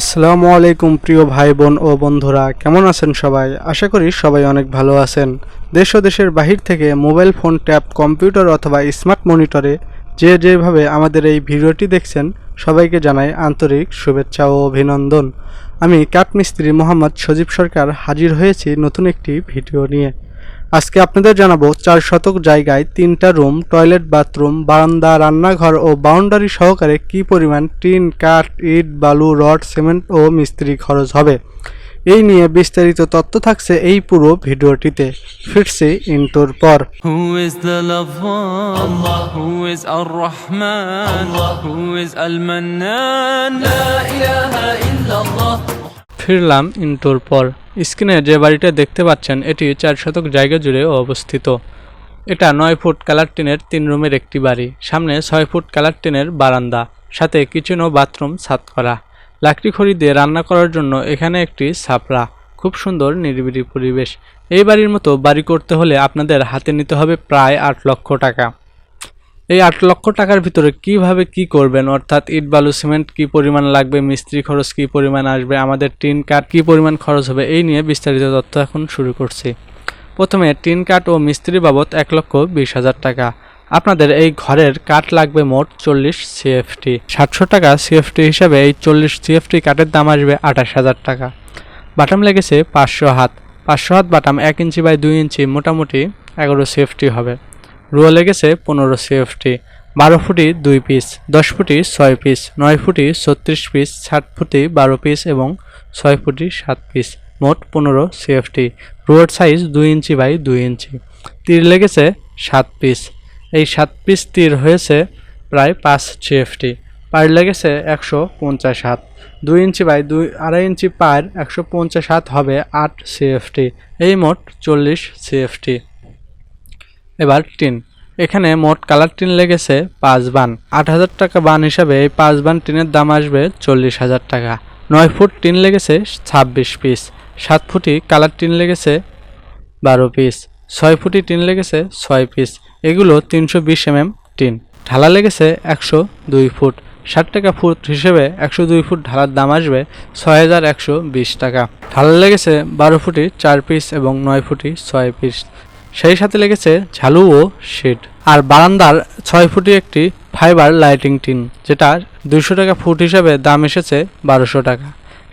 আসসালামু আলাইকুম প্রিয় ভাই বোন ও বন্ধুরা, কেমন আছেন সবাই? আশা করি সবাই অনেক ভালো আছেন। দেশ ও দেশের বাহির থেকে মোবাইল ফোন, ট্যাব, কম্পিউটার অথবা স্মার্ট মনিটরে যে যেভাবে আমাদের এই ভিডিওটি দেখছেন, সবাইকে জানাই আন্তরিক শুভেচ্ছা ও অভিনন্দন। আমি কাঠমিস্ত্রি মোহাম্মদ সজীব সরকার হাজির হয়েছি নতুন একটি ভিডিও নিয়ে। আজকে আপনাদের জানাব চার শতক জায়গায় তিনটা রুম টয়লেট বাথরুম বারান্দা রান্নাঘর ও বাউন্ডারি সহকারে কি পরিমাণ টিন কাঠ ইট বালু রড সিমেন্ট ও মিস্ত্রি খরচ হবে? এই নিয়ে বিস্তারিত তথ্য থাকছে এই পুরো ভিডিওটিতে। ফিরছি ইন্টোর পর. ফিরলাম ইন্টোর পর। স্ক্রিনে যে বাড়িটা দেখতে পাচ্ছেন, এটি চার শতক জায়গা জুড়ে অবস্থিত। এটা নয় ফুট কালার টিনের তিন রুমের একটি বাড়ি। সামনে ছয় ফুট কালার টিনের বারান্দা। সাথে কিচেন ও বাথরুম ছাদ করা। লাকড়ি খড়ি দিয়ে রান্না করার জন্য এখানে একটি ছাপড়া। খুব সুন্দর, নিরিবিলি পরিবেশ। এই বাড়ির মতো বাড়ি করতে হলে আপনাদের হাতে নিতে হবে প্রায় আট লক্ষ টাকা। এই আট লক্ষ টাকার ভিতরে কীভাবে কি করবেন? অর্থাৎ ইট, বালু, সিমেন্ট কি পরিমাণ লাগবে? মিস্ত্রি খরচ কি পরিমাণ আসবে? আমাদের টিন কাঠ কি পরিমাণ খরচ হবে? এই নিয়ে বিস্তারিত তথ্য এখন শুরু করছি। প্রথমে, টিন কাঠ ও মিস্ত্রি বাবদ এক লক্ষ বিশ হাজার টাকা। আপনাদের এই ঘরের কাঠ লাগবে মোট চল্লিশ সিএফটি। সাতশো টাকা সিএফটি হিসাবে এই চল্লিশ সিএফটি কাঠের দাম আসবে আঠাশ হাজার টাকা। বাটাম লেগেছে পাঁচশো হাত। পাঁচশো হাত বাটাম এক ইঞ্চি বাই দুই ইঞ্চি মোটামুটি এগারো সিএফটি হবে। রুয়া লেগেছে পনেরো সিএফটি বারো ফুটি দুই পিস, দশ ফুটি ছয় পিস, নয় ফুটি ছত্রিশ পিস, ষাট ফুটি বারো পিস এবং ছয় ফুটি সাত পিস, মোট পনেরো সিএফটি রুয়ার সাইজ দুই ইঞ্চি বাই দুই ইঞ্চি। তীর লেগেছে সাত পিস। এই সাত পিস তীর হয়েছে প্রায় পাঁচ সিএফটি পায়ের লেগেছে একশো পঞ্চাশ হাত। দুই ইঞ্চি বাই দুই, আড়াই ইঞ্চি পায়ের একশো পঞ্চাশ হাত হবে আট সিএফটি এই মোট চল্লিশ সিএফটি এবার টিন। এখানে মোট কালার টিন লেগেছে পাঁচ বান। আট হাজার টাকা বান হিসাবে এই পাঁচ বান টিনের দাম আসবে চল্লিশ হাজার টাকা। নয় ফুট টিন লেগেছে ছাব্বিশ পিস। সাত ফুটি কালার টিন লেগেছে বারো পিস। ছয় ফুটি টিন লেগেছে ছয় পিস। এগুলো তিনশো বিশ এমএম টিন। ঢালা লেগেছে একশো দুই ফুট। ষাট টাকা ফুট হিসেবে একশো দুই ফুট ঢালার দাম আসবে ছয় হাজার একশো বিশ টাকা। ঢালা লেগেছে বারো ফুটি চার পিস এবং নয় ফুটি ছয় পিস। সেই সাথে লেগেছে ঝালু ও শেড। আর বারান্দার ছয় ফুটি একটি ফাইবার লাইটিং টিন, যেটা দুইশো টাকা ফুট হিসাবে দাম এসেছে বারোশো টাকা।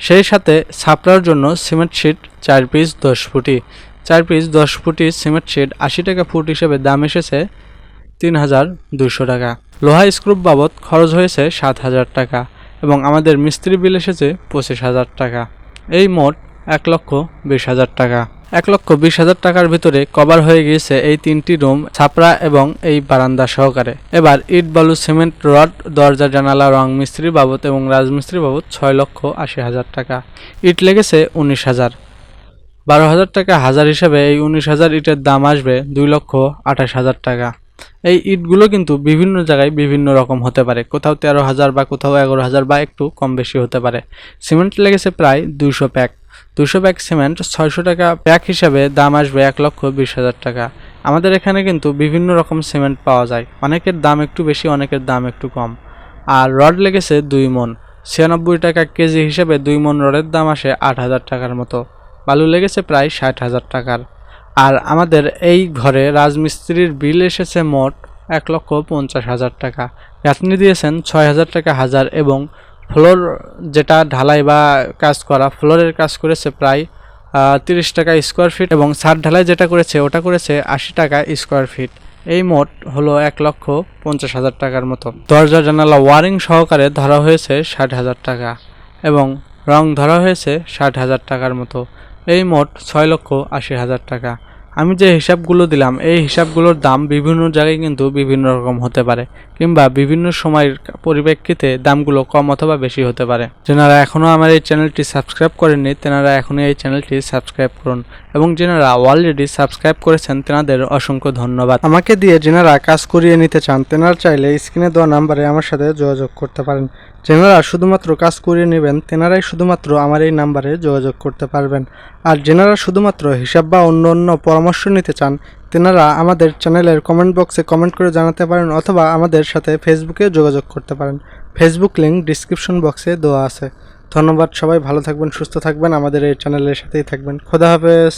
সেই সাথে ছাপড়ার জন্য সিমেন্ট শিট চার পিস দশ ফুটি। চার পিস দশ ফুটি সিমেন্ট শিট আশি টাকা ফুট হিসেবে দাম এসেছে তিন হাজার দুশো টাকা। লোহা স্ক্রুপ বাবদ খরচ হয়েছে সাত হাজার টাকা এবং আমাদের মিস্ত্রি বিল এসেছে পঁচিশ হাজার টাকা। এই মোট এক লক্ষ বিশ হাজার টাকা। এক লক্ষ বিশ হাজার টাকার ভিতরে কভার হয়ে গিয়েছে এই তিনটি রুম, ছাপড়া এবং এই বারান্দা সহকারে। এবার ইট, বালু, সিমেন্ট, রড, দরজা, জানালা, রং মিস্ত্রি বাবদ এবং রাজমিস্ত্রি বাবদ ছয় লক্ষ আশি হাজার টাকা। ইট লেগেছে উনিশ হাজার। বারো হাজার টাকা হাজার হিসাবে এই উনিশ হাজার ইটের দাম আসবে দুই লক্ষ আঠাশ হাজার টাকা। এই ইটগুলো কিন্তু বিভিন্ন জায়গায় বিভিন্ন রকম হতে পারে। কোথাও তেরো হাজার বা কোথাও এগারো হাজার বা একটু কম বেশি হতে পারে। সিমেন্ট লেগেছে প্রায় দুইশো প্যাক। দুশো প্যাক সিমেন্ট, ছয়শো টাকা প্যাক হিসাবে দাম আসবে এক লক্ষ বিশ হাজার টাকা। আমাদের এখানে কিন্তু বিভিন্ন রকম সিমেন্ট পাওয়া যায়। অনেকের দাম একটু বেশি, অনেকের দাম একটু কম। আর রড লেগেছে দুই মন। ছিয়ানব্বই টাকা কেজি হিসেবে দুই মন রডের দাম আসে আট হাজার টাকার মতো। বালু লেগেছে প্রায় ষাট হাজার টাকার। আর আমাদের এই ঘরে রাজমিস্ত্রির বিল এসেছে মোট এক লক্ষ পঞ্চাশ হাজার টাকা। গাঁথনি দিয়েছেন ছয় হাজার টাকা হাজার এবং ফ্লোর যেটা ঢালাই বা কাজ করা, ফ্লোরের কাজ করেছে প্রায় তিরিশ টাকা স্কোয়ার ফিট এবং ছাদ ঢালাই যেটা করেছে, ওটা করেছে আশি টাকা স্কোয়ার ফিট এই মোট হলো এক লক্ষ পঞ্চাশ হাজার টাকার মতো। দরজা, জানালা ওয়ারিং সহকারে ধরা হয়েছে ষাট হাজার টাকা এবং রং ধরা হয়েছে ষাট হাজার টাকার মতো। এই মোট ছয় লক্ষ আশি হাজার টাকা। আমি যে হিসাবগুলো দিলাম, এই হিসাবগুলোর দাম বিভিন্ন জায়গায় কিন্তু বিভিন্ন রকম হতে পারে, কিংবা বিভিন্ন সময়ের পরিপ্রেক্ষিতে দামগুলো কম অথবা বেশি হতে পারে। যেনারা এখনও আমার এই চ্যানেলটি সাবস্ক্রাইব করেননি, তেনারা এখনই এই চ্যানেলটি সাবস্ক্রাইব করুন, এবং যেনারা অলরেডি সাবস্ক্রাইব করেছেন, তেনাদের অসংখ্য ধন্যবাদ। আমাকে দিয়ে যেনারা কাজ করিয়ে নিতে চান, তেনারা চাইলে স্ক্রিনে দেওয়া নাম্বারে আমার সাথে যোগাযোগ করতে পারেন। যেনারা শুধুমাত্র কাজ করিয়ে নেবেন, তেনারাই শুধুমাত্র আমার এই নাম্বারে যোগাযোগ করতে পারবেন। আর যেনারা শুধুমাত্র হিসাব বা অন্য অন্য পরামর্শ নিতে চান, তেনারা আমাদের চ্যানেলের কমেন্ট বক্সে কমেন্ট করে জানাতে পারেন অথবা আমাদের সাথে ফেসবুকে যোগাযোগ করতে পারেন। ফেসবুক লিঙ্ক ডিসক্রিপশন বক্সে দেওয়া আছে। ধন্যবাদ সবাই, ভালো থাকবেন, সুস্থ থাকবেন। আমাদের এই চ্যানেলের সাথেই থাকবেন। খোদা হাফেজ।